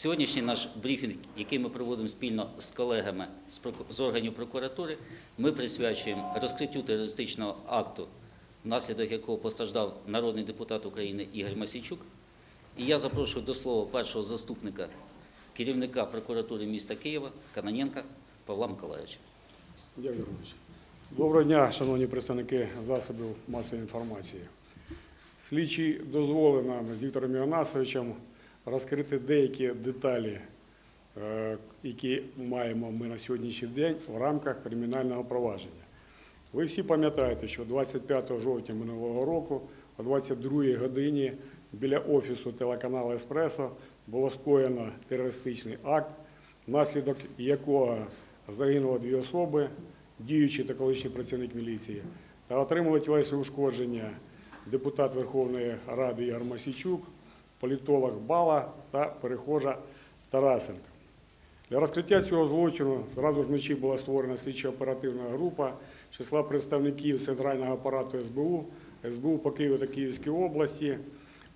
Сьогоднішній наш брифінг, який ми проводимо спільно з колегами з органів прокуратури, ми присвячуємо розкриттю терористичного акту, внаслідок якого постраждав народний депутат України Ігор Масійчук. І я запрошую до слова першого заступника керівника прокуратури міста Києва Каноненка Павла Миколаївича. Дякую. Доброго дня, шановні представники засобів масової інформації. Слідчий дозволив нам з Віктором Іонасовичем розкрити деякі деталі, е, які маємо ми на сьогоднішній день в рамках кримінального провадження. Ви всі пам'ятаєте, що 25 жовтня минулого року о 22 годині біля офісу телеканалу Еспресо було скоєно терористичний акт, внаслідок якого загинуло дві особи, діючий та колишній працівник міліції, та отримали тілесні ушкодження депутат Верховної Ради Ігор Масійчук, політолог Бала та перехожа Тарасенко. Для розкриття цього злочину зразу ж вночі була створена слідчо-оперативна група числа представників центрального апарату СБУ, СБУ по Києву та Київській області.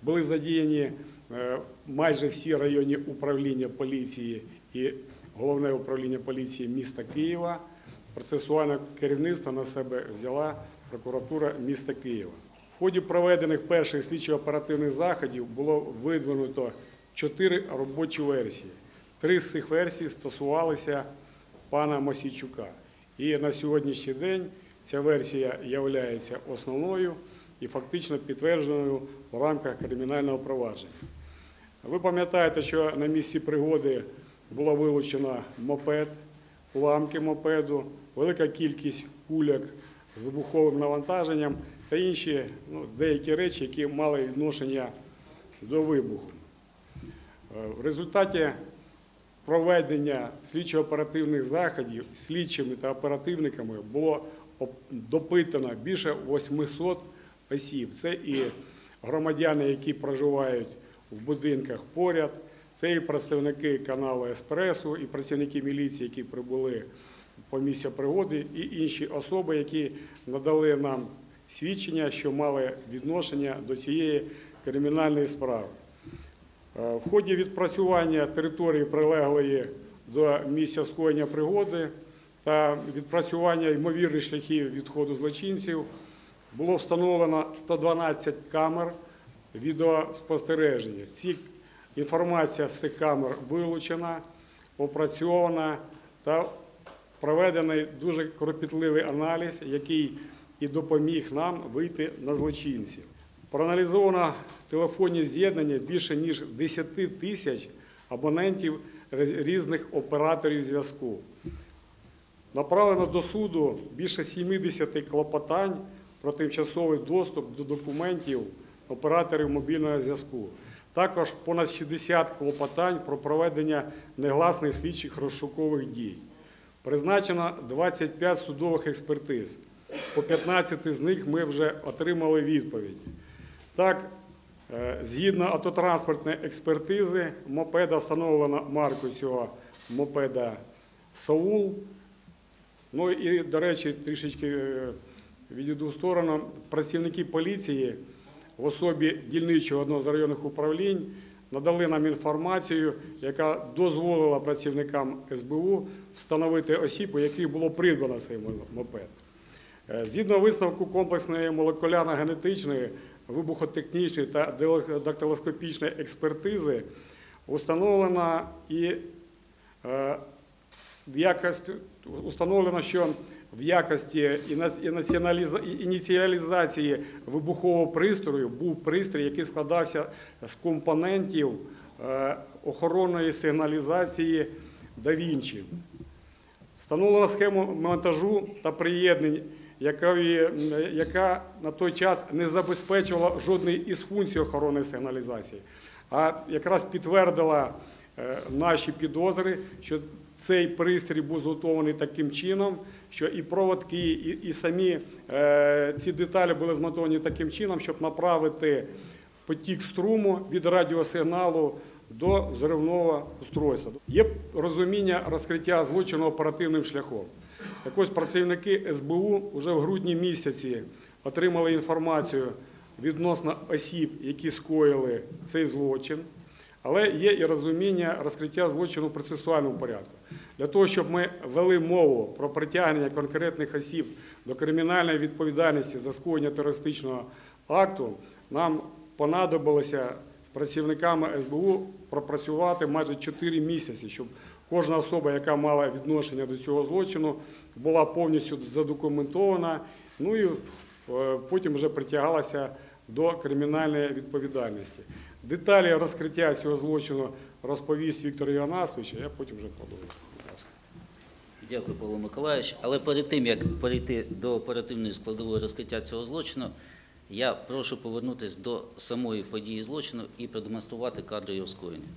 Були задіяні е, майже всі районні управління поліції і головне управління поліції міста Києва. Процесуальне керівництво на себе взяла прокуратура міста Києва. В ході проведених перших слідчо-оперативних заходів було видвинуто чотири робочі версії. Три з цих версій стосувалися пана Мосійчука. І на сьогоднішній день ця версія є основною і фактично підтвердженою в рамках кримінального провадження. Ви пам'ятаєте, що на місці пригоди було вилучено мопед, уламки мопеду, велика кількість кульок з вибуховим навантаженням та інші ну, деякі речі, які мали відношення до вибуху. Е, В результаті проведення слідчо-оперативних заходів слідчими та оперативниками було оп- допитано більше 800 осіб. Це і громадяни, які проживають в будинках поряд, це і представники каналу Еспресо, і працівники міліції, які прибули по місця пригоди, і інші особи, які надали нам свідчення, що мали відношення до цієї кримінальної справи. Е, В ході відпрацювання території прилеглої до місця скоєння пригоди та відпрацювання ймовірних шляхів відходу злочинців було встановлено 112 камер відеоспостереження. Ці інформація з цих камер вилучена, опрацьована та проведений дуже кропітливий аналіз, який і допоміг нам вийти на злочинців. Проаналізовано телефонні з'єднання більше ніж 10 тисяч абонентів різних операторів зв'язку. Направлено до суду більше 70 клопотань про тимчасовий доступ до документів операторів мобільного зв'язку. Також понад 60 клопотань про проведення негласних слідчих розшукових дій. Призначено 25 судових експертиз. По 15 з них ми вже отримали відповіді. Так, е, згідно автотранспортної експертизи, мопеда встановлено марку цього мопеда Саул. Ну і, до речі, трішечки е, відійду в сторону. Працівники поліції в особі дільничого одного з районних управлінь надали нам інформацію, яка дозволила працівникам СБУ встановити осіб, у яких було придбано цей мопед. Е, Згідно висновку комплексної молекулярно-генетичної, вибухотехнічної та дактилоскопічної експертизи установлено і е, якості установлено, що в якості ініціалізації вибухового пристрою був пристрій, який складався з компонентів е, охоронної сигналізації Да Вінчі. Встановлено схему монтажу та приєднань, якої- яка на той час не забезпечувала жодної із функцій охоронної сигналізації, а якраз підтвердила е, наші підозри, що цей пристрій був зготований таким чином, що і проводки, і, і самі е, ці деталі були змонтовані таким чином, щоб направити потік струму від радіосигналу до взривного устройства. Є розуміння розкриття злочину оперативним шляхом. Так ось працівники СБУ вже в грудні місяці отримали інформацію відносно осіб, які скоїли цей злочин. Але є і розуміння розкриття злочину в процесуальному порядку. Для того, щоб ми вели мову про притягнення конкретних осіб до кримінальної відповідальності за скоєння терористичного акту, нам понадобилося з працівниками СБУ пропрацювати майже 4 місяці, щоб кожна особа, яка мала відношення до цього злочину, була повністю задокументована, ну і е, потім вже притягалася до кримінальної відповідальності. Деталі розкриття цього злочину розповість Віктор Іванасович, а я потім вже продовжу. Дякую, Павло Миколаївич. Але перед тим, як перейти до оперативної складової розкриття цього злочину, я прошу повернутися до самої події злочину і продемонструвати кадри його скоєння.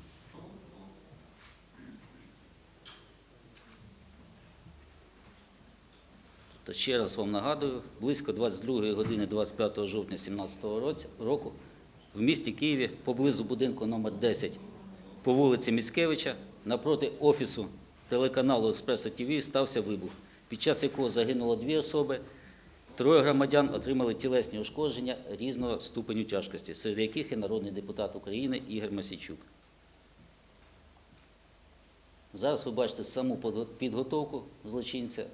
То ще раз вам нагадую, близько 22 години 25 жовтня 2017 року в місті Києві поблизу будинку номер 10 по вулиці Міцкевича напроти офісу телеканалу Експресо ТВ стався вибух, під час якого загинуло дві особи. Троє громадян отримали тілесні ушкодження різного ступеню тяжкості, серед яких і народний депутат України Ігор Масійчук. Зараз ви бачите саму підготовку злочинця,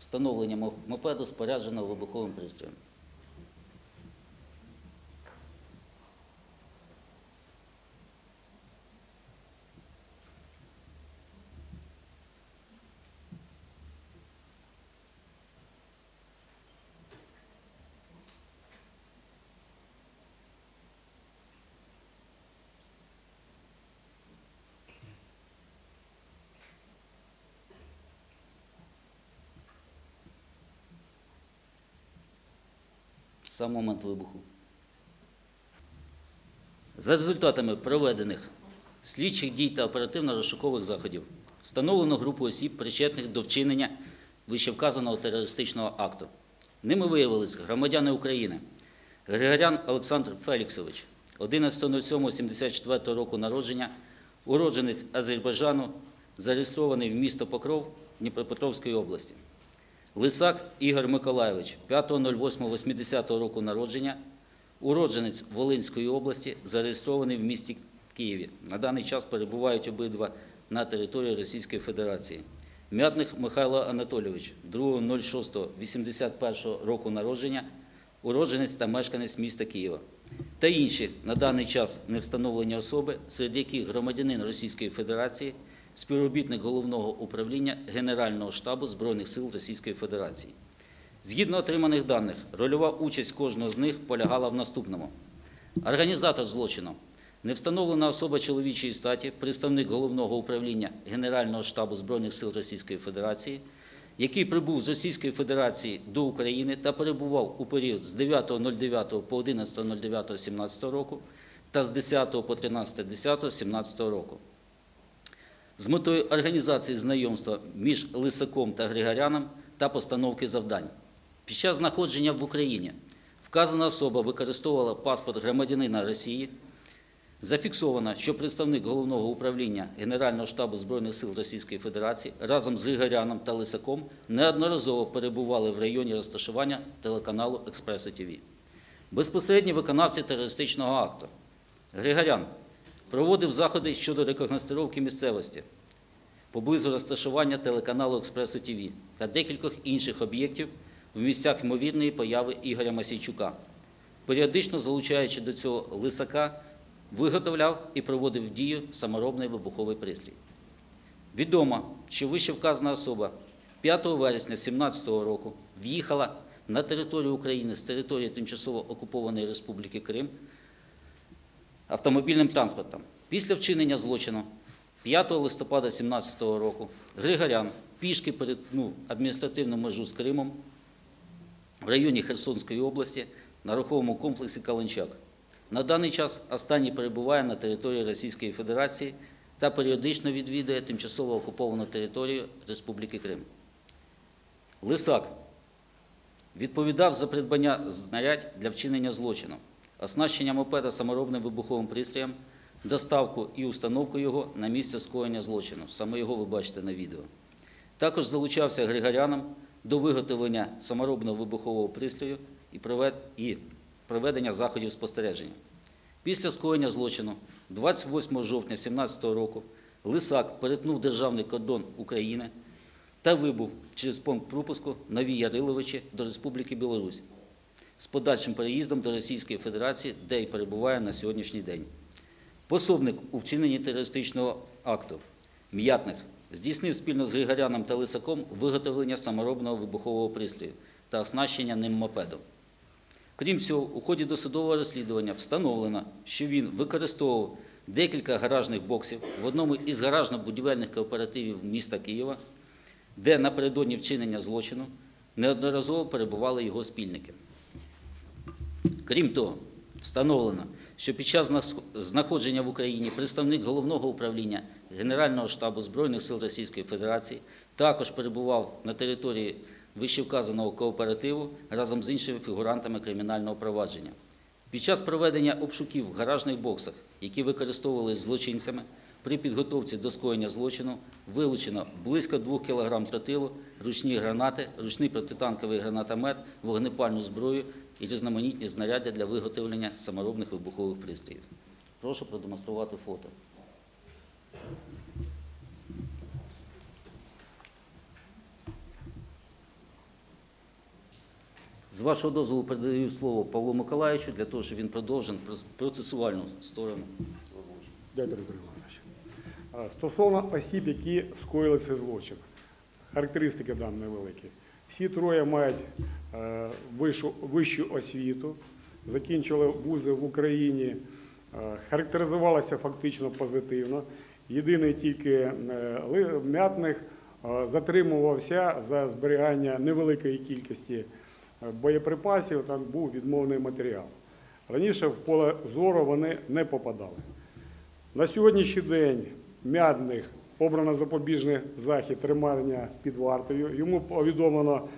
встановлення мопеду, спорядженого вибуховим пристроєм. Сам момент вибуху. За результатами проведених слідчих дій та оперативно-розшукових заходів встановлено групу осіб, причетних до вчинення вищевказаного терористичного акту. Ними виявились громадяни України Григорян Олександр Феліксович, 11.07.74 року народження, уродженець Азербайджану, зареєстрований в місто Покров Дніпропетровської області. Лисак Ігор Миколайович, 5.08.80 року народження, уродженець Волинської області, зареєстрований в місті Києві. На даний час перебувають обидва на території Російської Федерації. Мятних Михайло Анатолійович, 2.06.81 року народження, уродженець та мешканець міста Києва. Та інші на даний час не встановлені особи, серед яких громадянин Російської Федерації, співробітник головного управління Генерального штабу Збройних сил Російської Федерації. Згідно отриманих даних, рольова участь кожного з них полягала в наступному. Організатор злочину не встановлена особа чоловічої статі, представник головного управління Генерального штабу Збройних сил Російської Федерації, який прибув з Російської Федерації до України та перебував у період з 9.09 по 11.09.17 року та з 10 по 13.10.17 року з метою організації знайомства між Лисаком та Григоряном та постановки завдань. Під час знаходження в Україні вказана особа використовувала паспорт громадянина Росії. Зафіксовано, що представник головного управління Генерального штабу Збройних сил Російської Федерації разом з Григоряном та Лисаком неодноразово перебували в районі розташування телеканалу Експресо ТВ. Безпосередні виконавці терористичного акту. Григорян проводив заходи щодо рекогностировки місцевості поблизу розташування телеканалу Експресо ТВ та декількох інших об'єктів в місцях ймовірної появи Ігоря Масійчука. Періодично залучаючи до цього лисака, виготовляв і проводив в дію саморобний вибуховий пристрій. Відомо, що вище вказана особа 5 вересня 2017 року в'їхала на територію України з території тимчасово окупованої Республіки Крим автомобільним транспортом. Після вчинення злочину 5 листопада 2017 року Григорян пішки перетнув адміністративну межу з Кримом в районі Херсонської області на руховому комплексі Каланчак. На даний час останній перебуває на території Російської Федерації та періодично відвідує тимчасово окуповану територію Республіки Крим. Лисак відповідав за придбання знарядь для вчинення злочину, оснащення мопеда саморобним вибуховим пристроєм, доставку і установку його на місце скоєння злочину. Саме його ви бачите на відео. Також залучався Григоряном до виготовлення саморобного вибухового пристрою і проведення заходів спостереження. Після скоєння злочину 28 жовтня 2017 року Лисак перетнув державний кордон України та вибув через пункт пропуску Нові Яриловичі до Республіки Білорусь з подальшим переїздом до Російської Федерації, де й перебуває на сьогоднішній день. Пособник у вчиненні терористичного акту М'ятних здійснив спільно з Григоряном та Лисаком виготовлення саморобного вибухового пристрою та оснащення ним мопедом. Крім цього, у ході досудового розслідування встановлено, що він використовував декілька гаражних боксів в одному із гаражно-будівельних кооперативів міста Києва, де напередодні вчинення злочину неодноразово перебували його спільники. Крім того, встановлено, що під час знаходження в Україні представник головного управління Генерального штабу Збройних сил Російської Федерації також перебував на території вищевказаного кооперативу разом з іншими фігурантами кримінального провадження. Під час проведення обшуків в гаражних боксах, які використовувалися злочинцями, при підготовці до скоєння злочину вилучено близько 2 кг тротилу, ручні гранати, ручний протитанковий гранатомет, вогнепальну зброю і різноманітні знаряддя для виготовлення саморобних вибухових пристроїв. Прошу продемонструвати фото. З вашого дозволу передаю слово Павлу Миколаївичу для того, щоб він продовжив процесуальну сторону. Дякую, Дмитро Іванович. Стосовно осіб, які скоїли цей злочин, характеристики дам невеликі. Всі троє мають е, вищу, освіту, закінчили вузи в Україні, е, характеризувалися фактично позитивно. Єдиний тільки е, м'ятних затримувався за зберігання невеликої кількості боєприпасів, там був відмовний матеріал. Раніше в поле зору вони не попадали. На сьогоднішній день м'ядних обрано запобіжний захід тримання під вартою. Йому повідомлено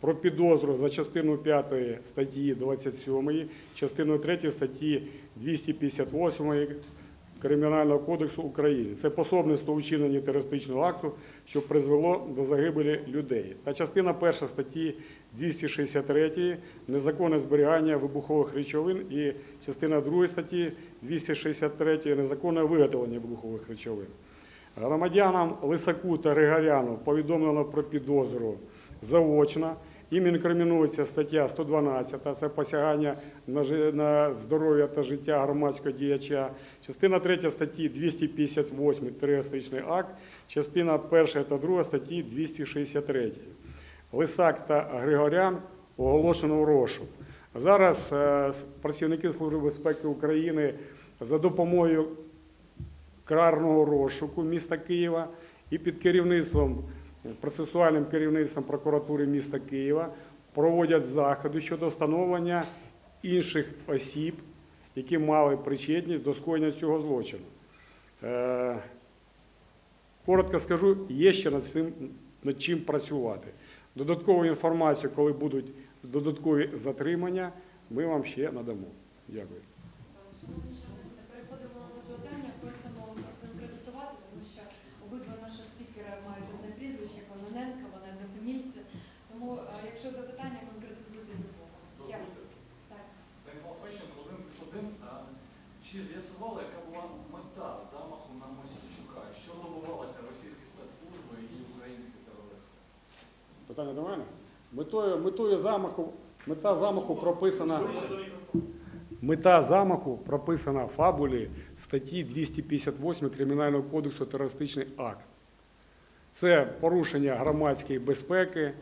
про підозру за частину 5 статті 27, частиною 3 статті 258 Кримінального кодексу України. Це пособництво у вчиненні терористичного акту, що призвело до загибелі людей. Та частина 1 статті 263 незаконне зберігання вибухових речовин і частина 2 статті 263 незаконне виготовлення вибухових речовин. Громадянам Лисаку та Григоряну повідомлено про підозру заочно. Їм інкримінується стаття 112, це посягання на, здоров'я та життя громадського діяча. Частина 3 статті 258 терористичний акт, частина 1 та 2 статті 263. Лисак та Григорян оголошено в розшук. Зараз е, працівники Служби безпеки України за допомогою карного розшуку міста Києва і під керівництвом, процесуальним керівництвом прокуратури міста Києва проводять заходи щодо встановлення інших осіб, які мали причетність до скоєння цього злочину. Е, Коротко скажу, є ще над цим над чим працювати. Додаткову інформацію, коли будуть додаткові затримання, ми вам ще надамо. Дякую. Шановні журналісти, переходимо на запитання. Просимо конкретизувати, тому що обидва наші спікери мають одне прізвище, Кононенка, вони однофамільці. Тому, е, якщо запитання, конкретизуйте любого. Дякую. Так. Станіслав Фещенко, один плюс один. А, Чи з'ясували, яка була мета замаху на Мосійчука? Що добувалося російські спецслужби і українські терористи? Питання до мене? Метою, метою замаху, мета замаху прописана. Мета замаху прописана в фабулі статті 258 Кримінального кодексу терористичний акт. Це порушення громадської безпеки,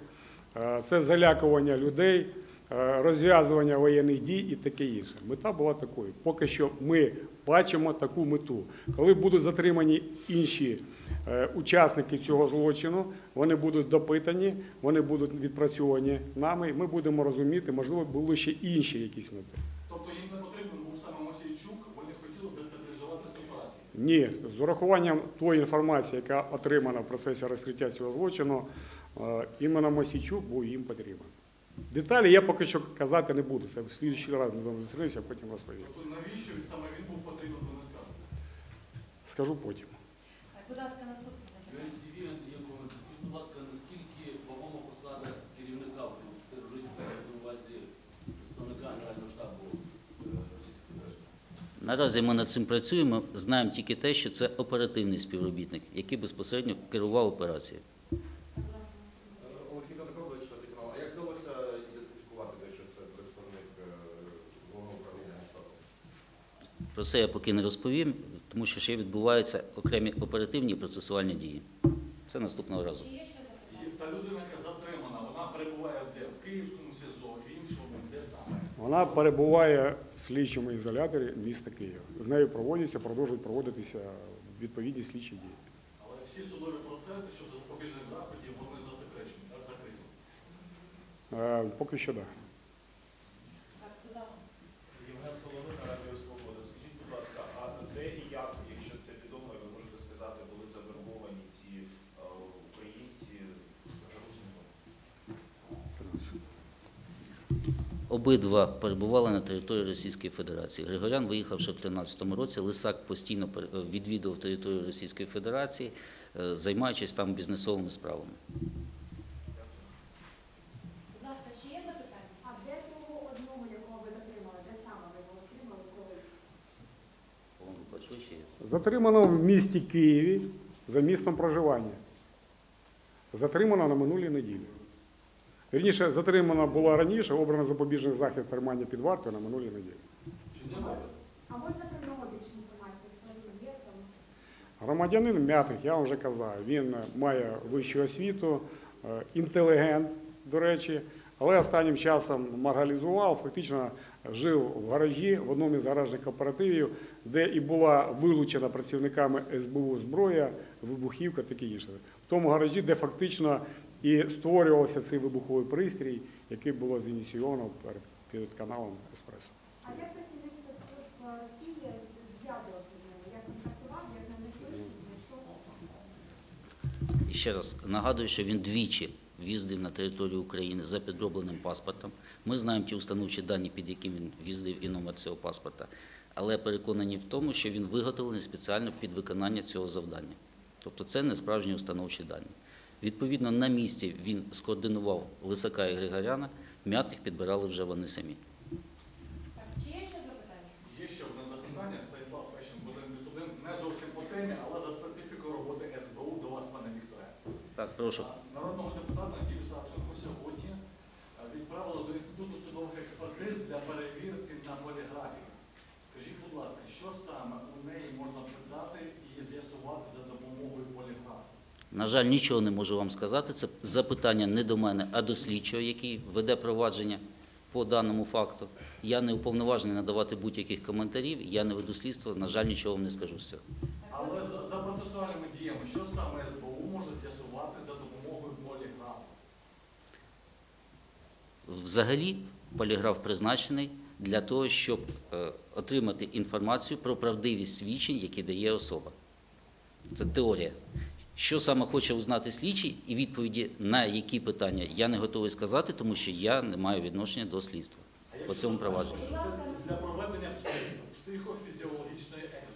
е, це залякування людей, розв'язування воєнних дій і таке інше. Мета була такою. Поки що ми бачимо таку мету. Коли будуть затримані інші е, учасники цього злочину, вони будуть допитані, вони будуть відпрацьовані нами, і ми будемо розуміти, можливо, були ще інші якісь мети. Тобто їм не потрібен був саме Мосійчук, вони хотіли дестабілізувати ситуацію. Ні, з урахуванням тої інформації, яка отримана в процесі розкриття цього злочину, е, іменно Мосійчук був їм потрібен. Деталі я поки що казати не буду. Це в слідчий раз ми вами зустрінемося, а потім розповім. Тобто навіщо саме він був потрібен, ви не скажете? Скажу потім. Так, будь ласка, наступне запитання. Будь ласка, наскільки вагома посада керівника терористів на увазі представника Генерального штабу е, Російської Наразі ми над цим працюємо. Знаємо тільки те, що це оперативний співробітник, який безпосередньо керував операцією. Будь ласка, наступне. Олексій Кондраков, четвертий канал. А як вдалося ідентифікувати те, що це представник е, головного управління Генштабу? Про це я поки не розповім, тому що ще відбуваються окремі оперативні і процесуальні дії. Це наступного разу. Та людина, яка затримана, вона перебуває де? В Київському СІЗО, в іншому, де саме? Вона перебуває в слідчому ізоляторі міста Києва. З нею проводяться, продовжують проводитися відповідні слідчі дії. Але всі судові процеси щодо запобіжних заходів, вони засекречені, так, закриті. Е, Поки що так. Да. Так, будь ласка. Євген Соломина, Радіо Свобода. Будь ласка, а де і як, якщо це відомо, ви можете сказати, були завербовані ці е, українці заручниками? Обидва перебували на території Російської Федерації. Григорян виїхав ще в 2013 році. Лисак постійно е, відвідував територію Російської Федерації, е, займаючись там бізнесовими справами. Будь ласка, ще є запитання? А де того одного, якого ви затримали? Де саме ви його отримали, коли? Затримано в місті Києві за містом проживання. Затримано на минулій неділі. Вірніше, затримано було раніше, обрано запобіжний захід тримання під вартою на минулій неділі. А можна про більше там? Громадянин м'ятих, я вам вже казав, він має вищу освіту, е, інтелігент, до речі, але останнім часом маргалізував, фактично жив в гаражі в одному із гаражних кооперативів, де і була вилучена працівниками СБУ зброя, вибухівка, таке інше. В тому гаражі, де фактично і створювався цей вибуховий пристрій, який було зініційовано перед, перед каналом Еспресо. А як працівник спецслужб Росії з- з ними? Як контактував, як на них вийшов. І ще раз нагадую, що він двічі в'їздив на територію України за підробленим паспортом. Ми знаємо ті установчі дані, під яким він в'їздив і номер цього паспорта, але переконані в тому, що він виготовлений спеціально під виконання цього завдання. Тобто це не справжні установчі дані. Відповідно, на місці він скоординував Лисака і Григоряна, м'ятих підбирали вже вони самі. Так, чи є ще запитання? Є ще одне запитання, Станіслав Фещин, буде один не зовсім по темі, але за специфікою роботи СБУ до вас, пане Вікторе. Так, прошу. Народного депутата Надію Савченко сьогодні відправили до Інституту судових експертиз для перевірці на поліграфії. Скажіть, будь ласка, що саме у неї можна питати і з'ясувати за допомогою поліграфу? На жаль, нічого не можу вам сказати. Це запитання не до мене, а до слідчого, який веде провадження по даному факту. Я не уповноважений надавати будь-яких коментарів, я не веду слідство, на жаль, нічого вам не скажу з цього. Але за, за процесуальними діями, що саме СБУ може з'ясувати за допомогою поліграфу? Взагалі, поліграф призначений для того, щоб е, отримати інформацію про правдивість свідчень, які дає особа. Це теорія. Що саме хоче узнати слідчий, і відповіді на які питання я не готовий сказати, тому що я не маю відношення до слідства. По цьому провадженню. для проведення психофізіологічної експертизи.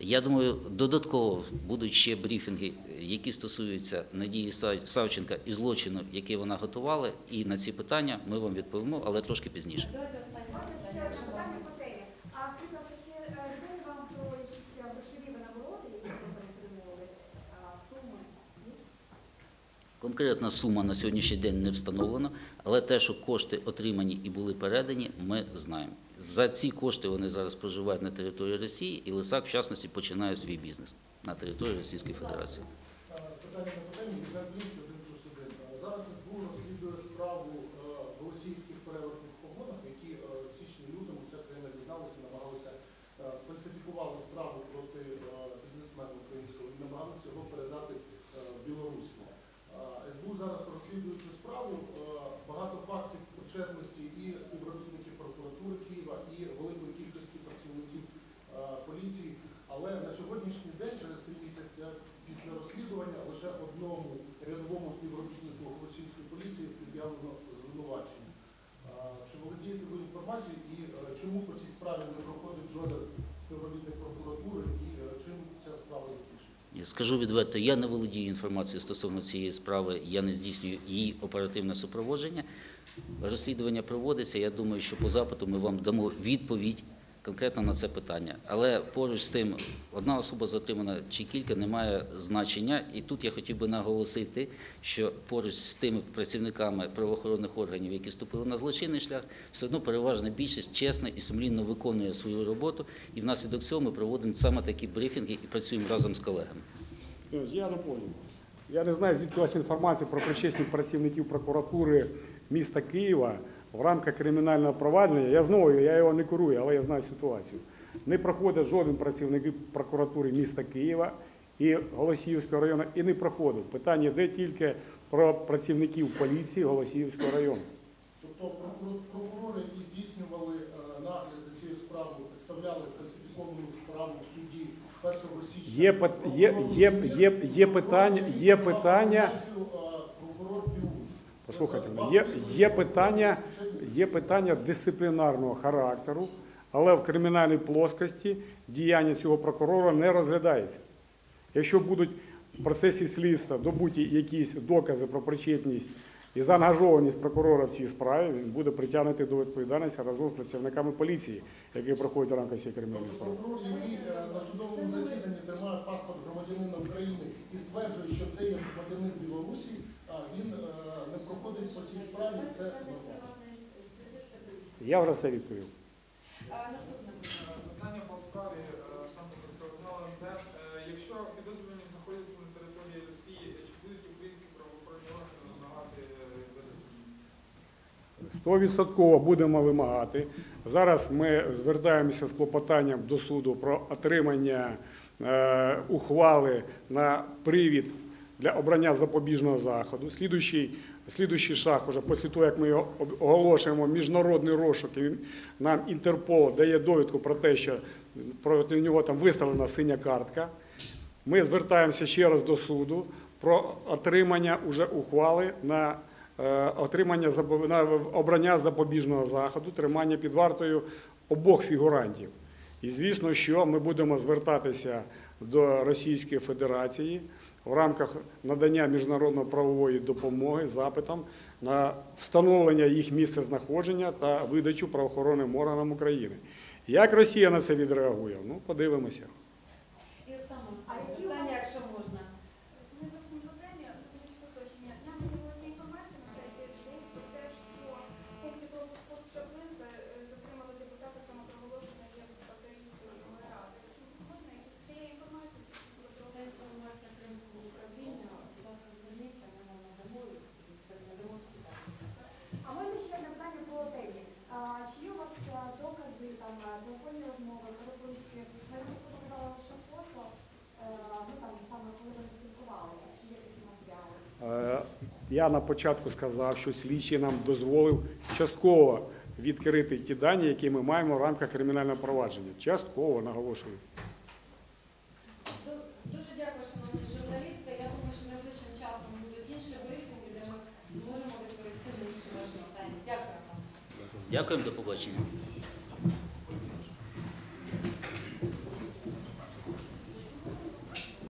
Я думаю, додатково будуть ще брифінги, які стосуються Надії Са- Савченка і злочину, який вона готувала, і на ці питання ми вам відповімо, але трошки пізніше. Давайте останнє Можна ще запитання, одне якщо питання можна. по темі. А скажіть, будь ласка, ще е, відомо вам про якісь е, грошові винагороди, які ви перетримували, суми? Ні? Конкретна сума на сьогоднішній день не встановлена, але те, що кошти отримані і були передані, ми знаємо. За ці кошти вони зараз проживають на території Росії, і Лисак, в частності, починає свій бізнес на території Російської Федерації. Питання на питання, один плюс один. Е, Зараз СБУ розслідує справу е, голосіївських перевертних погонах, які е, в січні-лютому вся країна дізналася, намагалися е, сфальсифікували справу проти е, бізнесмена українського і намагалися його передати е, в Білорусь. Е, СБУ зараз розслідує цю справу. Е, Багато фактів причетності і співробітників прокуратури Києва, і великої кількості працівників е, поліції. Але на сьогоднішній день, через три місяці після розслідування, лише одному рядовому співробітнику російської поліції пред'явлено звинувачення. Е, Чи володієте ви інформацією і е, чому по цій справі не проходить жоден співробітник прокуратури і е, чим ця справа закінчиться? Я скажу відверто, я не володію інформацією стосовно цієї справи, я не здійснюю її оперативне супроводження. Розслідування проводиться. Я думаю, що по запиту ми вам дамо відповідь конкретно на це питання. Але поруч з тим, одна особа затримана чи кілька не має значення. І тут я хотів би наголосити, що поруч з тими працівниками правоохоронних органів, які ступили на злочинний шлях, все одно переважна більшість чесно і сумлінно виконує свою роботу. І внаслідок цього ми проводимо саме такі брифінги і працюємо разом з колегами. Я доповню. Я не знаю, звідки у вас інформація про причесність працівників прокуратури міста Києва в рамках кримінального провадження. Я знову я його не курую, але я знаю ситуацію. Не проходить жоден працівник прокуратури міста Києва і Голосіївського району, і не проходив. Питання йде тільки про працівників поліції Голосіївського району. Тобто прокурор- прокурори, Є, є, є, є, є питання, є питання. Послухайте є, є, питання, є питання дисциплінарного характеру, але в кримінальній плоскості діяння цього прокурора не розглядається. Якщо будуть в процесі слідства добуті якісь докази про причетність і заангажованість прокурора в цій справі, він буде притягнутий до відповідальності разом з працівниками поліції, які проходять в рамках цієї кримінальної Тобто справи. прокурор, який е, на судовому засіданні тримає паспорт громадянина України і стверджує, що це є громадянин Білорусі, а він е, не проходить по цій справі, це нормально. Я вже все відповів. Е, Наступне. Питання по справі 100% будемо вимагати. Зараз ми звертаємося з клопотанням до суду про отримання е, ухвали на привід для обрання запобіжного заходу. Слідуючий слідуючий шаг, уже після того, як ми його оголошуємо, міжнародний розшук нам Інтерпол дає довідку про те, що проти нього там виставлена синя картка. Ми звертаємося ще раз до суду про отримання уже ухвали на отримання запо- обрання запобіжного заходу, тримання під вартою обох фігурантів. І звісно, що ми будемо звертатися до Російської Федерації в рамках надання міжнародної правової допомоги запитом на встановлення їх місця знаходження та видачу правоохоронним органам України. Як Росія на це відреагує? Ну, подивимося. І саме А які питання, у вас- якщо можна. Не зовсім по темі, невеличке уточнення. Нам з'явилася інформація на сайті СД про те, що в пункті пропуску Щаплинка затримали депутата самопроголошеної як Батарійської міської ради. Чи можна якісь- чи є інформація, чи якісь Це розробки? інформація Кримського управління. Будь ласка, зверніться, ми вам надамо і надамо всі дані. А в мене ще одне питання по темі. А, Чи є у вас а, докази, там, а, телефонні розмови, переписки? Я не показала лише фото, е, ну там саме коли вони спілкувалися, чи є такі матеріали? Е, Я на початку сказав, що слідчий нам дозволив частково відкрити ті дані, які ми маємо в рамках кримінального провадження. Частково наголошую. Дуже дякую, шановні журналісти. Я думаю, що найближчим часом будуть інші брифінги, де ми зможемо відповісти на інші ваші питання. Дякую вам. Дякуємо, до побачення.